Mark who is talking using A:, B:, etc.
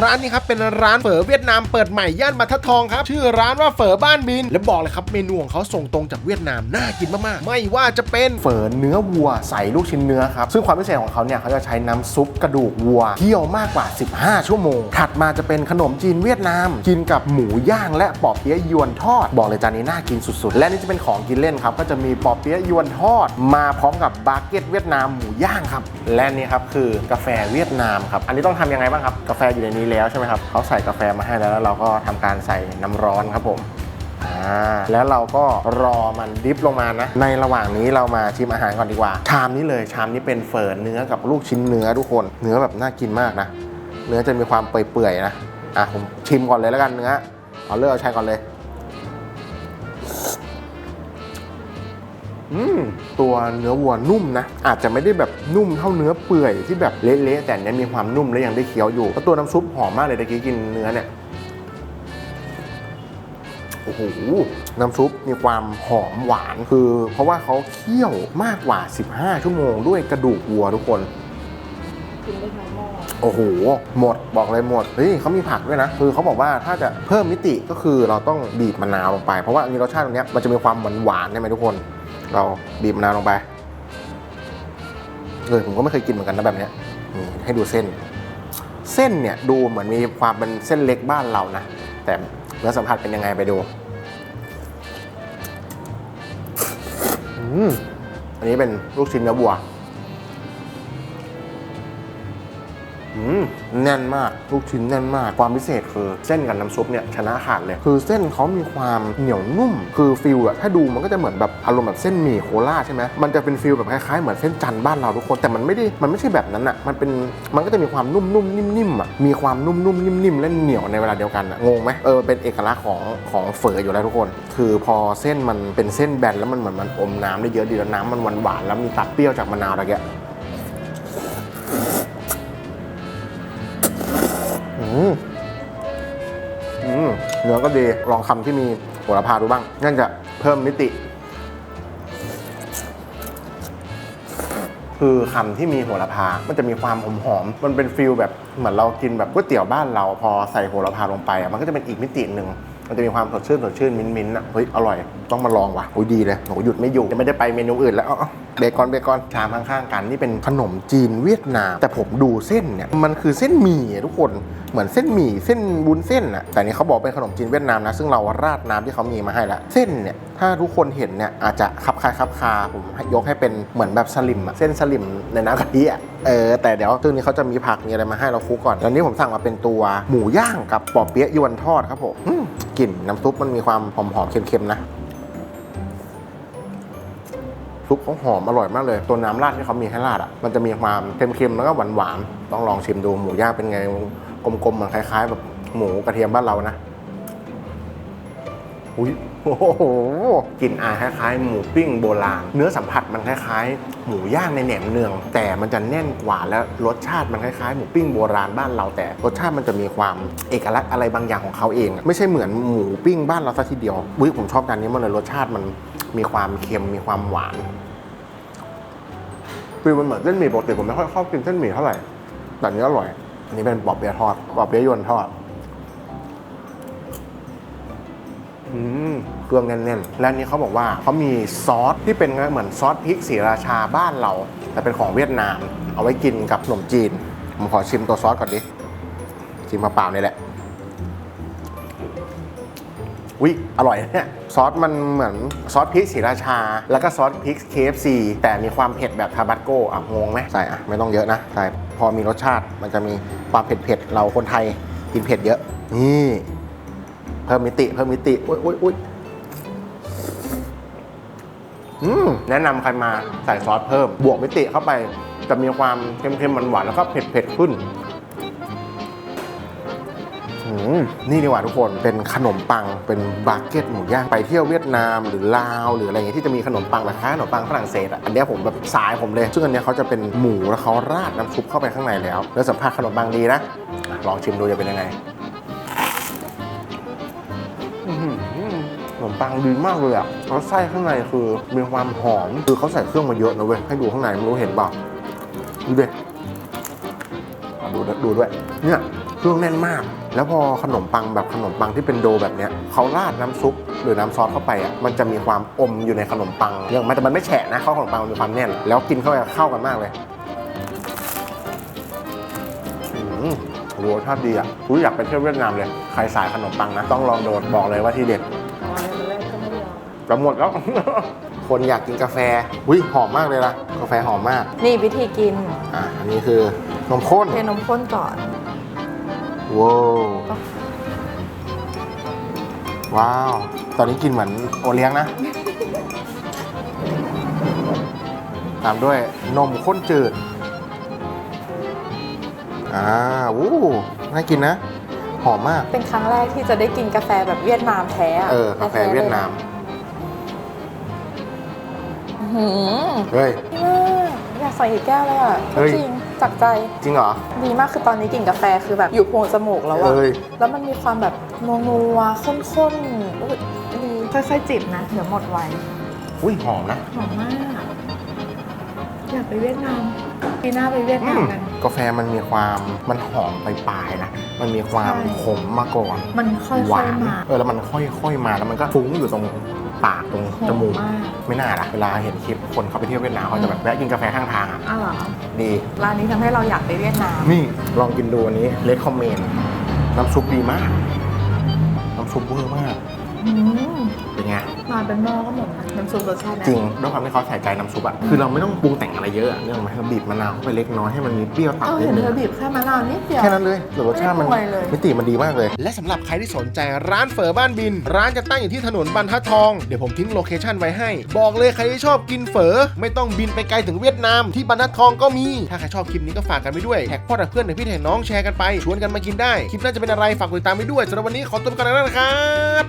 A: ร้านนี้ครับเป็นร้านเฝอเวียดนามเปิดใหม่ย่านบรรทัดทองครับชื่อร้านว่าเฝอบ้านบิน และบอกเลยครับเมนูของเขาส่งตรงจากเวียดนามน่ากินมากๆ ไม่ว่าจะเป็นเฝอเนื้อวัวใส่ลูกชิ้นเนื้อครับซึ่งความพิเศษของเขาเนี่ยเขาจะใช้น้ำซุปกระดูกวัวเคี่ยวมากกว่า 15 ชั่วโมง ถัดมาจะเป็นขนมจีนเวียดนาม กินกับหมูย่างและปอเปี๊ยะยวนทอด บอกเลยจานนี้น่ากินสุดๆ และนี่จะเป็นของกินเล่นครับก็จะมีปอเปี๊ยะยวนทอด มาพร้อมกับบาเก็ตเวียดนามหมูย่างครับและนี่ครับคือกาแฟเวียดนามครับอันนี้ต้องทำยังไงบ้างครับกาแฟอยู่ในนี้แล้วใช่ไหมครับเขาใส่กาแฟมาให้แล้วแล้ว เราก็ทำการใส่น้ำร้อนครับผมอ่าแล้วเราก็รอมันดิฟลงมานะ ในระหว่างนี้เรามาชิมอาหารก่อนดีกว่า ชามนี้เลยชามนี้เป็นเฝอเนื้อกับลูกชิ้นเนื้อทุกคน เนื้อแบบน่ากินมากนะ เนื้อจะมีความเปื่อยๆนะ อะผมชิมก่อนเลยแล้วกันเนื้อ เอาเลือกเอาใช้ก่อนเลย ตัวเนื้อวัวนุ่มนะ อาจจะไม่ได้แบบนุ่มเท่าเนื้อเปื่อยที่แบบเละๆแต่อันเนี้ยมีความนุ่มและยังได้เคี้ยวอยู่แล้วตัวน้ำซุปหอมมากเลยตะกี้กินเนื้อเนี่ยโอ้โห น้ำซุปมีความหอมหวานคือ เพราะว่าเขาเคี่ยวมากกว่า 15 ชั่วโมงด้วยกระดูกวัวทุกคน
B: กินได้ทั้งหม้อ
A: โอ้โห หมดบอกเลยหมด เฮ้ยเขามีผักด้วยนะ คือเขาบอกว่าถ้าจะเพิ่มมิติก็คือเราต้องบีบมะนาวลงไป เพราะว่าอันนี้รสชาติตรงเนี้ยมันจะมีความหวานหวานๆใช่ไหมทุกคน เราบีบมะนาวลงไปเออผมก็ไม่เคยกินเหมือนกันนะแบบเนี้ยนี่ให้ดูเส้น เส้นเนี่ยดูเหมือนมีความเป็นเส้นเล็กบ้านเรานะ แต่เนื้อสัมผัสเป็นยังไงไปดูอืมอันนี้เป็นลูกชิ้นเนื้อบัว แน่นมาก ลูกชิ้นแน่นมาก ความพิเศษคือเส้นกับน้ำซุปเนี่ยชนะขาดเลย คือเส้นเขามีความเหนียวนุ่ม คือฟิลอะถ้าดูมันก็จะเหมือนแบบอารมณ์แบบเส้นหมี่โคราชใช่ไหมมันจะเป็นฟิลแบบคล้ายๆเหมือนเส้นจันบ้านเราทุกคนแต่มันไม่ได้มันไม่ใช่แบบนั้นอะมันเป็นมันก็จะมีความนุ่มๆนิ่มๆอะมีความนุ่มๆนิ่มๆและเหนียวในเวลาเดียวกันอะงงไหมเออเป็นเอกลักษณ์ของของเฝออยู่แล้วทุกคน คือพอเส้นมันเป็นเส้นแบนแล้วมันเหมือนมันอมน้ำได้เยอะดีแล้วน้ำมันหวานๆแล้วมีตัดเปรี้ยวจากมะนาวอะไรเงี้ย เนื้อก็ดีลองคำที่มีโหระพาดูบ้างนั่นจะเพิ่มมิติ คือคำที่มีโหระพา มันจะมีความหอมหอมๆมันเป็นฟิลแบบเหมือนเรากินแบบก๋วยเตี๋ยวบ้านเรา พอใส่โหระพาลงไปอะมันก็จะเป็นอีกมิติหนึ่งมันจะมีความสดชื่นสดชื่นมิ้นมิ้นอะเฮ้ยอร่อย ต้องมาลองว่ะโอ้ยดีเลยโหหยุดไม่อยู่ยังไม่ได้ไปเมนูอื่นแล้วเอาเอาเบคอนเบคอนชามข้างๆกันนี่เป็นขนมจีนเวียดนาม แต่ผมดูเส้นเนี่ยมันคือเส้นหมี่ทุกคนเหมือนเส้นหมี่เส้นบุนเส้นอะแต่นี่เขาบอกเป็นขนมจีนเวียดนามนะซึ่งเราราดน้ำที่เขามีมาให้แล้วเส้นเนี่ยถ้าทุกคนเห็นเนี่ยอาจจะคับคายคับคาผมยกให้เป็นเหมือนแบบสลิมอะเส้นสลิมในน้ำกะทิอะเออแต่เดี๋ยวซึ่งนี้เขาจะมีผักมีอะไรมาให้เราคุกก่อนแล้วนี้ผมสั่งมาเป็นตัวหมูย่างกับปอเปี๊ยะยวนทอดครับผมอืมกลิ่นน้ำซุปมันมีความหอมๆเค็มๆนะ ซุปเขาหอมอร่อยมากเลย ตัวน้ำราดที่เขามีให้ราดอะมันจะมีความเค็มๆแล้วก็หวานๆต้องลองชิมดูหมูย่างเป็นไงกลมๆเหมือนคล้าย ๆ แบบหมูกระเทียมบ้านเรานะอุ้ยโอ้โหกลิ่นอายคล้ายๆ หมูปิ้งโบราณ เนื้อสัมผัสมันคล้ายๆ หมูย่างในแหนมเนือง แต่มันจะแน่นกว่าและรสชาติมันคล้ายๆ หมูปิ้งโบราณบ้านเราแต่ รสชาติมันจะมีความเอกลักษณ์อะไรบางอย่างของเขาเอง ไม่ใช่เหมือนหมูปิ้งบ้านเราซะทีเดียวอุ้ยผมชอบจานนี้มากเลยรสชาติมัน มีความเค็มมีความหวานฟิลมันเหมือนเส้นหมี่ปกติผมไม่ค่อยชอบกินเส้นหมี่เท่าไหร่แต่อันนี้อร่อย อันนี้เป็นปอบเปี๊ยะทอดปอบเปี๊ยะยวนทอดอืมเครื่องแน่นๆ และนนี้เขาบอกว่าเขามีซอสที่เป็นเหมือนซอสพริกสีราชาบ้านเรา แต่เป็นของเวียดนาม เอาไว้กินกับขนมจีน ผมขอชิมตัวซอสก่อนดิ ชิมเปล่าๆนี่แหละ วิอร่อยนะเนี่ยซอสมันเหมือนซอสพริกศรีราชา แล้วก็ซอสพริก KFC แต่มีความเผ็ดแบบทาบาสโกอะงงไหมใส่อะไม่ต้องเยอะนะใส่พอมีรสชาติมันจะมีความเผ็ดๆเราคนไทยกินเผ็ดเยอะ นี่เพิ่มมิติเพิ่มมิติอุ้ยอุ้ยอุ้ยอืมแนะนำใครมาใส่ซอสเพิ่ม บวกมิติเข้าไปจะมีความเค็มๆหวานๆแล้วก็เผ็ดๆขึ้น นี่ดีกว่าทุกคนเป็นขนมปังเป็นบาเก็ตหมูย่างไปเที่ยวเวียดนามหรือลาวหรืออะไรอย่างเงี้ยที่จะมีขนมปังแบบคล้ายขนมปังฝรั่งเศสอะอันนี้ผมแบบสายผมเลย ซึ่งอันนี้เขาจะเป็นหมูแล้วเขาราดน้ำซุปเข้าไปข้างในแล้ว แล้วสัมผัสขนมปังดีนะลองชิมดูจะเป็นยังไงขนมปังดีมากเลยอะแล้วไส้ข้างในคือมีความหอม คือเขาใส่เครื่องมาเยอะนะเว้ย ให้ดูข้างในไม่รู้เห็นเปล่าดูดิอะดูดูด้วย เนี่ย เครื่องแน่นมาก แล้วพอขนมปังแบบขนมปังที่เป็นโดแบบเนี้ยเขาราดน้ำซุปหรือน้ำซอสเข้าไปอะมันจะมีความอมอยู่ในขนมปังอย่างมันแต่มันไม่แฉะนะเข้าขนมปังมันมีความแน่น แล้วกินเข้าไปเข้ากันมากเลยอืมรสชาติดีอะรู้อยากไปเที่ยวเวียดนามเลย ใครสายขนมปังนะ ต้องลองโดนบอกเลยว่าที่เด็ด
B: อ๋อในแรกก็ไม่ยอม
A: จะหมดแล้ว คนอยากกินกาแฟอุ้ยหอมมากเลยล่ะ กาแฟหอมมาก
B: นี่วิธีกิน
A: อะ อันนี้คือนมข้น
B: เทนมข้นก่อน
A: ว้าวว้าว ตอนนี้กินเหมือนโอเลี้ยงนะ ตามด้วยนมข้นจืด อ่าวู้น่ากินนะ หอมมาก
B: เป็นครั้งแรกที่จะได้กินกาแฟแบบเวียดนามแท้ะ
A: เออ กาแฟเวียดนาม
B: อื้อหือ
A: เฮ้ย
B: ดีมากอยากใส่อีกแก้วเลยอะ
A: เฮ้ย
B: จริง จากใจ
A: จริงเหรอ
B: ดีมากคือตอนนี้กลิ่นกาแฟคือแบบอยู่โพรงจมูกแล้วอะ
A: เอ้ย
B: แล้วมันมีความแบบนัวๆข้นๆอุ๊ยดีค่อยๆจิบนะเดี๋ยวหมดไว
A: อุ้ยหอมนะ
B: หอมมากอยากไปเวียดนามปีหน้าไปเวียดนามกัน
A: กาแฟมันมีความมันหอมไปปลายๆนะมันมีความ
B: ใช่
A: ขมมาก่อน
B: มันค่อย
A: หวาน
B: ๆมา
A: เออแล้วมันค่อยๆมาแล้วมันก็ฟุ้งอยู่ตรง ปากตรง
B: หอม
A: จมูก
B: มาก
A: ไม่น่าละเวลาเห็นคลิปคนเขาไปเที่ยวเวียดนามเขาจะแบบแวะกินกาแฟข้างทางอะ
B: อ้าวเหรอ
A: ดี
B: ร้านนี้ทำให้เราอยากไปเวียดนาม
A: นี่ลองกินดูอันนี้เล c คอมเมนน้ำซุปดีมาก น้ำซุปเวอร์มาก
B: อืม
A: เป็นไง
B: มาเป็นหม้อก็หมดนะน้ำซุปรสชาตินะ
A: จริงด้วยความที่เขาใส่ใจน้ำซุปอะคือเราไม่ต้องปรุงแต่งอะไรเยอะอะเรื่องไหมเราบีบมะนาวเข้าไปเล็กน้อยให้มันมีเปรี้ยวตัด
B: เออ
A: นิด
B: เห็น
A: นึ
B: เธ
A: ง
B: อบีบแค่มะนาวนิดเดียว
A: แค่นั้นเลยแต่รสชาติมัน
B: ไม่ห่วยเลย
A: มิติมันดีมากเลย และสำหรับใครที่สนใจร้านเฝอบ้านบิน ร้านจะตั้งอยู่ที่ถนนบรรทัดทอง เดี๋ยวผมทิ้งโลเคชั่นไว้ให้ บอกเลยใครที่ชอบกินเฝอ ไม่ต้องบินไปไกลถึงเวียดนาม ที่บรรทัดทองก็มี ถ้าใครชอบคลิปนี้ก็ฝากกันไว้ด้วยแท็กพ่อแท็กเพื่อนแท็กพี่แท็กน้องแชร์กันไป ชวนกันมากินได้ คลิปหน่าจะเป็นอะไรฝากกดติดตามไว้ด้วยสำหรับวันนี้ขอตัวไปก่อนแล้วนะครับ